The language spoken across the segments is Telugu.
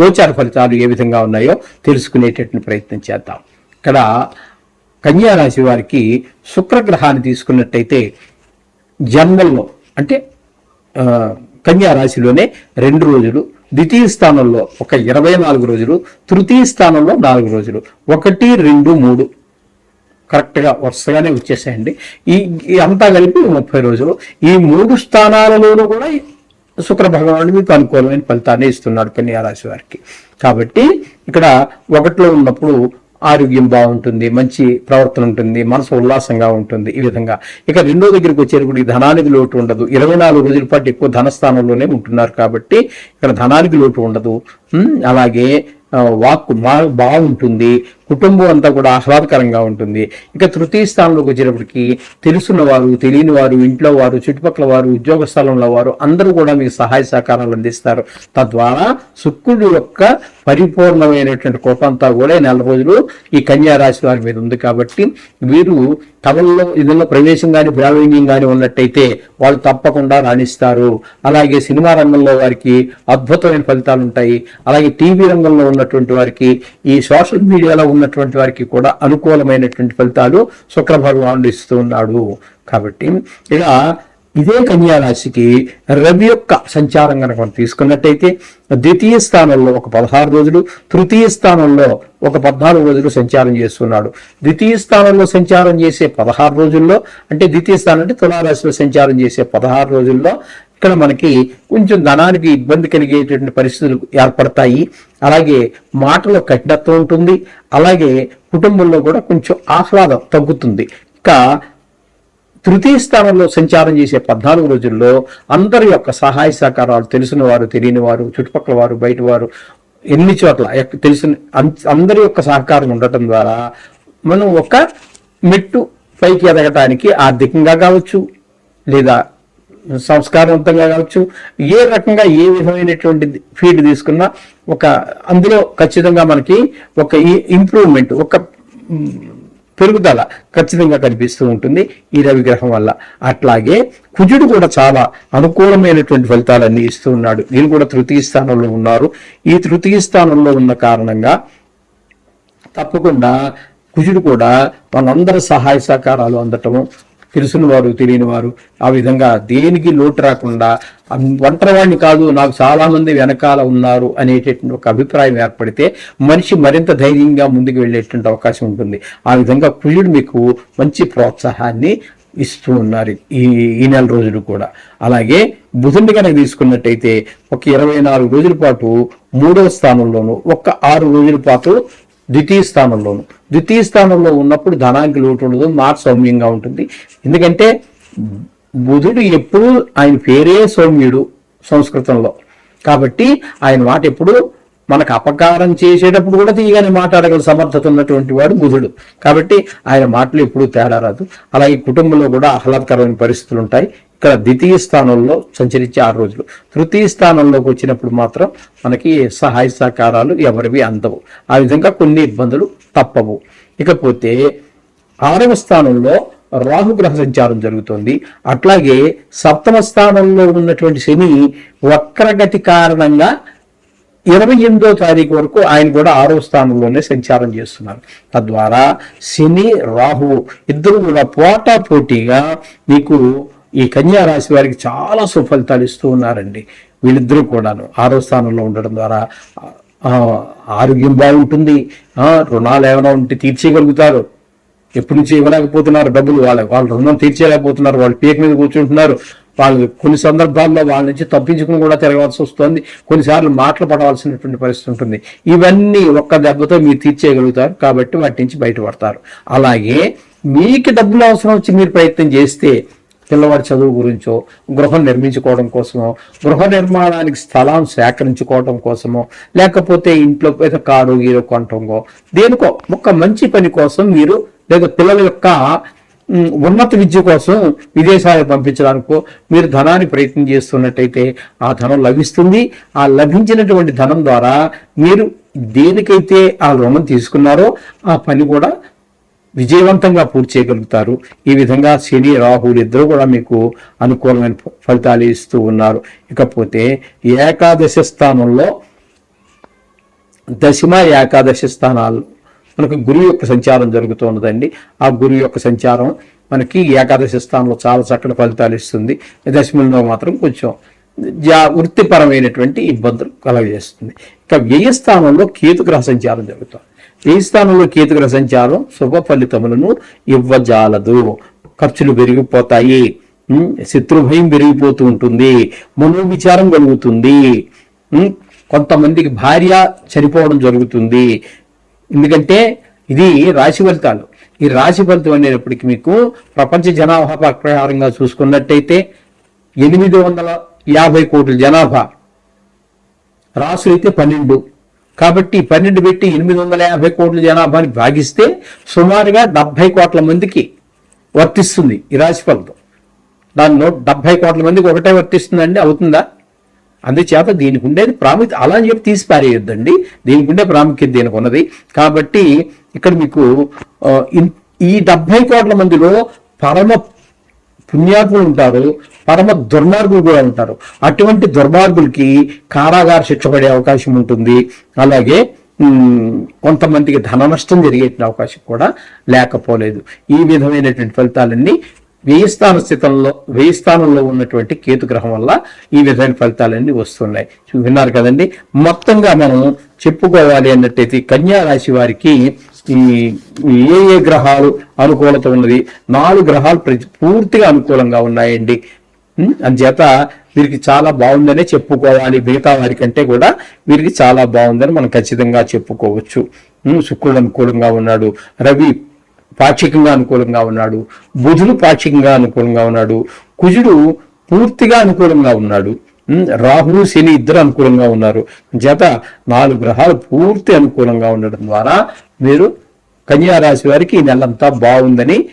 గోచార ఫలితాలు ఏ విధంగా ఉన్నాయో తెలుసుకునేటటువంటి ప్రయత్నం చేద్దాం. ఇక్కడ కన్యా రాశి వారికి శుక్రగ్రహాన్ని తీసుకున్నట్టయితే జన్మల్లో అంటే కన్యారాశిలోనే కన్యా రాశిలోనే రెండు రోజులు ద్వితీయ స్థానంలో ఒక ఇరవై నాలుగు రోజులు తృతీయ స్థానంలో నాలుగు రోజులు ఒకటి రెండు మూడు. కరెక్ట్గా వరుసగానే వచ్చేసాయండి. ఈ ఈ అంతా కలిపి ముప్పై రోజులు. ఈ మూడు స్థానాలలోనూ కూడా శుక్ర భగవానుడు మీకు అనుకూలమైన ఫలితాన్ని ఇస్తున్నాడు కన్యారాశి వారికి. కాబట్టి ఇక్కడ ఒకటిలో ఉన్నప్పుడు ఆరోగ్యం బాగుంటుంది మంచి ప్రవర్తన ఉంటుంది మనసు ఉల్లాసంగా ఉంటుంది ఈ విధంగా. ఇక రెండో దగ్గరికి వచ్చేటప్పుడు ధనానికి లోటు ఉండదు. ఇరవై నాలుగు రోజుల పాటు ఎక్కువ ధనస్థానంలోనే ఉంటున్నారు కాబట్టి ఇక్కడ ధనానికి లోటు ఉండదు. అలాగే వాక్కు బాగుంటుంది. కుటుంబం అంతా కూడా ఆహ్లాదకరంగా ఉంటుంది. ఇక తృతీయ స్థానంలోకి వచ్చేటప్పటికి తెలుసున్న వారు తెలియని వారు ఇంట్లో వారు చుట్టుపక్కల వారు ఉద్యోగ స్థలంలో వారు అందరూ కూడా మీకు సహాయ సహకారాలు అందిస్తారు. తద్వారా శుక్రుడు యొక్క పరిపూర్ణమైనటువంటి కోపంతా కూడా నెల రోజులు ఈ కన్యా రాశి వారి మీద ఉంది కాబట్టి వీరు తమల్లో ఇదిలో ప్రవేశం కానీ ప్రావీణ్యం కానీ ఉన్నట్టయితే వాళ్ళు తప్పకుండా రాణిస్తారు. అలాగే సినిమా రంగంలో వారికి అద్భుతమైన ఫలితాలు ఉంటాయి. అలాగే టీవీ రంగంలో ఉన్నటువంటి వారికి ఈ సోషల్ మీడియాలో ఉన్నటువంటి వారికి కూడా అనుకూలమైనటువంటి ఫలితాలు శుక్ర భగవానుడు ఇస్తూ ఉన్నాడు. కాబట్టి ఇలా ఇదే కన్యారాశికి రవి యొక్క సంచారం కనుక మనం తీసుకున్నట్టయితే ద్వితీయ స్థానంలో ఒక పదహారు రోజులు తృతీయ స్థానంలో ఒక పద్నాలుగు రోజులు సంచారం చేస్తున్నాడు. ద్వితీయ స్థానంలో సంచారం చేసే పదహారు రోజుల్లో అంటే ద్వితీయ స్థానం అంటే తులారాశిలో సంచారం చేసే పదహారు రోజుల్లో ఇక్కడ మనకి కొంచెం ధనానికి ఇబ్బంది కలిగేటువంటి పరిస్థితులు ఏర్పడతాయి. అలాగే మాటలో కఠినత్వం ఉంటుంది అలాగే కుటుంబంలో కూడా కొంచెం ఆహ్లాదం తగ్గుతుంది. ఇక తృతీయ స్థానంలో సంచారం చేసే పద్నాలుగు రోజుల్లో అందరి యొక్క సహాయ సహకారాలు తెలిసిన వారు తెలియని వారు చుట్టుపక్కల వారు బయట వారు ఎన్ని చోట్ల తెలిసిన అందరి యొక్క సహకారం ఉండటం ద్వారా మనం ఒక మెట్టు పైకి ఎదగటానికి ఆర్థికంగా కావచ్చు లేదా సంస్కారవంతంగా కావచ్చు ఏ రకంగా ఏ విధమైనటువంటి ఫీడ్ తీసుకున్నా ఒక అందులో ఖచ్చితంగా మనకి ఒక ఇంప్రూవ్మెంట్ ఒక పెరుగుదల ఖచ్చితంగా కనిపిస్తూ ఉంటుంది ఈ రవిగ్రహం వల్ల. అట్లాగే కుజుడు కూడా చాలా అనుకూలమైనటువంటి ఫలితాలన్నీ ఇస్తూ ఉన్నాడు. వీళ్ళు కూడా తృతీయ స్థానంలో ఉన్నారు. ఈ తృతీయ స్థానంలో ఉన్న కారణంగా తప్పకుండా కుజుడు కూడా మనందరి సహాయ సహకారాలు అందటము తెలిసిన వారు తెలియని వారు ఆ విధంగా దేనికి లోటు రాకుండా ఒంటరివాడిని కాదు నాకు చాలామంది వెనకాల ఉన్నారు అనేటటువంటి ఒక అభిప్రాయం ఏర్పడితే మనిషి మరింత ధైర్యంగా ముందుకు వెళ్ళేటువంటి అవకాశం ఉంటుంది. ఆ విధంగా కుజుడు మీకు మంచి ప్రోత్సాహాన్ని ఇస్తూ ఉన్నారు ఈ ఈ నెల రోజులు కూడా. అలాగే బుధుడిని కనుక తీసుకున్నట్టయితే ఒక ఇరవై నాలుగు రోజుల పాటు మూడవ స్థానంలోను ఒక ఆరు రోజుల పాటు ద్వితీయ స్థానంలోను. ద్వితీయ స్థానంలో ఉన్నప్పుడు ధనానికి లోటు ఉండదు మాట సౌమ్యంగా ఉంటుంది. ఎందుకంటే బుధుడు ఎప్పుడు ఆయన పేరే సౌమ్యుడు సంస్కృతంలో. కాబట్టి ఆయన మాట ఎప్పుడు మనకు అపకారం చేసేటప్పుడు కూడా తీయగానే మాట్లాడగల సమర్థత ఉన్నటువంటి వాడు బుధుడు. కాబట్టి ఆయన మాటలు ఎప్పుడూ తేడా రాదు. అలాగే కుటుంబంలో కూడా ఆహ్లాదకరమైన పరిస్థితులు ఉంటాయి. ఇక్కడ ద్వితీయ స్థానంలో సంచరించే ఆరు రోజులు. తృతీయ స్థానంలోకి వచ్చినప్పుడు మాత్రం మనకి సహాయ సహకారాలు ఎవరివి అందవు. ఆ విధంగా కొన్ని ఇబ్బందులు తప్పవు. ఇకపోతే ఆరవ స్థానంలో రాహుగ్రహ సంచారం జరుగుతుంది. అట్లాగే సప్తమ స్థానంలో ఉన్నటువంటి శని వక్రగతి కారణంగా ఇరవై ఎనిమిదో తారీఖు వరకు ఆయన కూడా ఆరో స్థానంలోనే సంచారం చేస్తున్నారు. తద్వారా శని రాహు ఇద్దరు కూడా పోటా పోటీగా మీకు ఈ కన్యా రాశి వారికి చాలా సుఫలితాలు ఇస్తూ ఉన్నారండి. వీళ్ళిద్దరూ కూడాను ఆరో స్థానంలో ఉండడం ద్వారా ఆరోగ్యం బాగుంటుంది. రుణాలు ఏమైనా ఉంటే తీర్చేయగలుగుతారు. ఎప్పటి నుంచి ఇవ్వలేకపోతున్నారు డబ్బులు. వాళ్ళ వాళ్ళ రుణం తీర్చేయలేకపోతున్నారు. వాళ్ళు పీక మీద కూర్చుంటున్నారు. వాళ్ళు కొన్ని సందర్భాల్లో వాళ్ళ నుంచి తప్పించుకుని కూడా తిరగవలసి వస్తుంది. కొన్నిసార్లు మాటలు పడవలసినటువంటి పరిస్థితి ఉంటుంది. ఇవన్నీ ఒక్క దెబ్బతో మీరు తీర్చేయగలుగుతారు కాబట్టి వాటి నుంచి బయటపడతారు. అలాగే మీకు డబ్బులు అవసరం వచ్చి మీరు ప్రయత్నం చేస్తే పిల్లవాడి చదువు గురించో గృహం నిర్మించుకోవడం కోసమో గృహ నిర్మాణానికి స్థలం సేకరించుకోవడం కోసమో లేకపోతే ఇంట్లో ఏదో కారు గీరు కొనటంగో దేనికో ఒక మంచి పని కోసం మీరు లేదా పిల్లల యొక్క ఉన్నత విద్య కోసం విదేశాలకు పంపించడానికో మీరు ధనాన్ని ప్రయత్నం చేస్తున్నట్టయితే ఆ ధనం లభిస్తుంది. ఆ లభించినటువంటి ధనం ద్వారా మీరు దేనికైతే ఆ రుణం తీసుకున్నారో ఆ పని కూడా విజయవంతంగా పూర్తి చేయగలుగుతారు. ఈ విధంగా శని రాహులు ఇద్దరు కూడా మీకు అనుకూలమైన ఫలితాలు ఇస్తూ ఉన్నారు. ఇకపోతే ఏకాదశ స్థానంలో దశమ ఏకాదశి స్థానాలు మనకు గురువు యొక్క సంచారం జరుగుతున్నదండి. ఆ గురువు యొక్క సంచారం మనకి ఏకాదశి స్థానంలో చాలా చక్కటి ఫలితాలు ఇస్తుంది. దశమంలో మాత్రం కొంచెం జా వృత్తిపరమైనటువంటి ఇబ్బందులు కలగజేస్తుంది. ఇక వ్యయ స్థానంలో కేతు గ్రహ సంచారం జరుగుతుంది. ఈ స్థానంలో కేతు గ్రహ సంచారం శుభ ఫలితములను ఇవ్వజాలదు. ఖర్చులు పెరిగిపోతాయి. శత్రుభయం పెరిగిపోతూ ఉంటుంది. మనోవిచారం కలుగుతుంది. కొంతమందికి భార్య చనిపోవడం జరుగుతుంది. ఎందుకంటే ఇది రాశి ఫలితాలు. ఈ రాశి ఫలితం అనేటప్పటికి మీకు ప్రపంచ జనాభా ప్రకారంగా చూసుకున్నట్టయితే ఎనిమిది వందల యాభై కోట్ల జనాభా. రాసులు అయితే పన్నెండు. కాబట్టి పన్నెండు పెట్టి ఎనిమిది వందల యాభై కోట్ల జనాభాని భాగిస్తే సుమారుగా డెబ్బై కోట్ల మందికి వర్తిస్తుంది ఈ రాశి ఫలితం. దానిలో డెబ్బై కోట్ల మందికి ఒకటే వర్తిస్తుందండి అవుతుందా? అందుచేత దీనికి ఉండేది ప్రాముఖ్యత. అలా అని చెప్పి తీసి పారేయొద్దండి దీనికి ఉండే ప్రాముఖ్యత దీనికి ఉన్నది. కాబట్టి ఇక్కడ మీకు ఈ డెబ్బై కోట్ల మందిలో పరమ పుణ్యాత్ములు ఉంటారు పరమ దుర్మార్గులు కూడా ఉంటారు. అటువంటి దుర్మార్గులకి కారాగార శిక్ష పడే అవకాశం ఉంటుంది. అలాగే కొంతమందికి ధన నష్టం జరిగే అవకాశం కూడా లేకపోలేదు. ఈ విధమైనటువంటి ఫలితాలన్నీ వెయ్యి స్థాన స్థితంలో వెయ్యి స్థానంలో ఉన్నటువంటి కేతు గ్రహం వల్ల ఈ విధమైన ఫలితాలన్నీ వస్తున్నాయి. విన్నారు కదండి? మొత్తంగా మనం చెప్పుకోవాలి అన్నట్టయితే కన్యా రాశి వారికి ఈ ఏ ఏ గ్రహాలు అనుకూలత ఉన్నది? నాలుగు గ్రహాలు ప్రతి- పూర్తిగా అనుకూలంగా ఉన్నాయండి. అందుచేత వీరికి చాలా బాగుందనే చెప్పుకోవాలి. మిగతా వారి కంటే కూడా వీరికి చాలా బాగుందని మనం ఖచ్చితంగా చెప్పుకోవచ్చు. శుక్రుడు అనుకూలంగా ఉన్నాడు. రవి పాక్షికంగా అనుకూలంగా ఉన్నాడు. బుధుడు పాక్షికంగా అనుకూలంగా ఉన్నాడు. కుజుడు పూర్తిగా అనుకూలంగా ఉన్నాడు. ఉం? రాహువు శని ఇద్దరు అనుకూలంగా ఉన్నారు. చేత నాలుగు గ్రహాలు పూర్తి అనుకూలంగా ఉండడం ద్వారా మీరు కన్యారాశి వారికి ఈ నెలంతా బాగుందని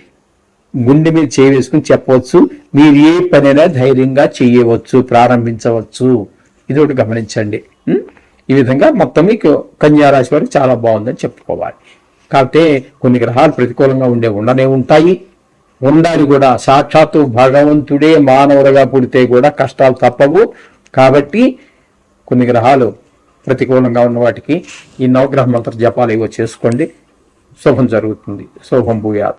గుండె మీద చేయి చెప్పవచ్చు. మీరు ఏ పనైనా ధైర్యంగా చేయవచ్చు ప్రారంభించవచ్చు. ఇది ఒకటి గమనించండి. ఈ విధంగా మొత్తం మీకు కన్యారాశి వారికి చాలా బాగుందని చెప్పుకోవాలి. కాకపోతే కొన్ని గ్రహాలు ప్రతికూలంగా ఉండే ఉండనే ఉంటాయి. ఉండాలి కూడా. సాక్షాత్తు భగవంతుడే మానవుడిగా పుడితే కూడా కష్టాలు తప్పవు. కాబట్టి కొన్ని గ్రహాలు ప్రతికూలంగా ఉన్న వాటికి ఈ నవగ్రహ మంత్ర జపాలు ఏవో చేసుకోండి. శుభం జరుగుతుంది. శుభం భూయాత్.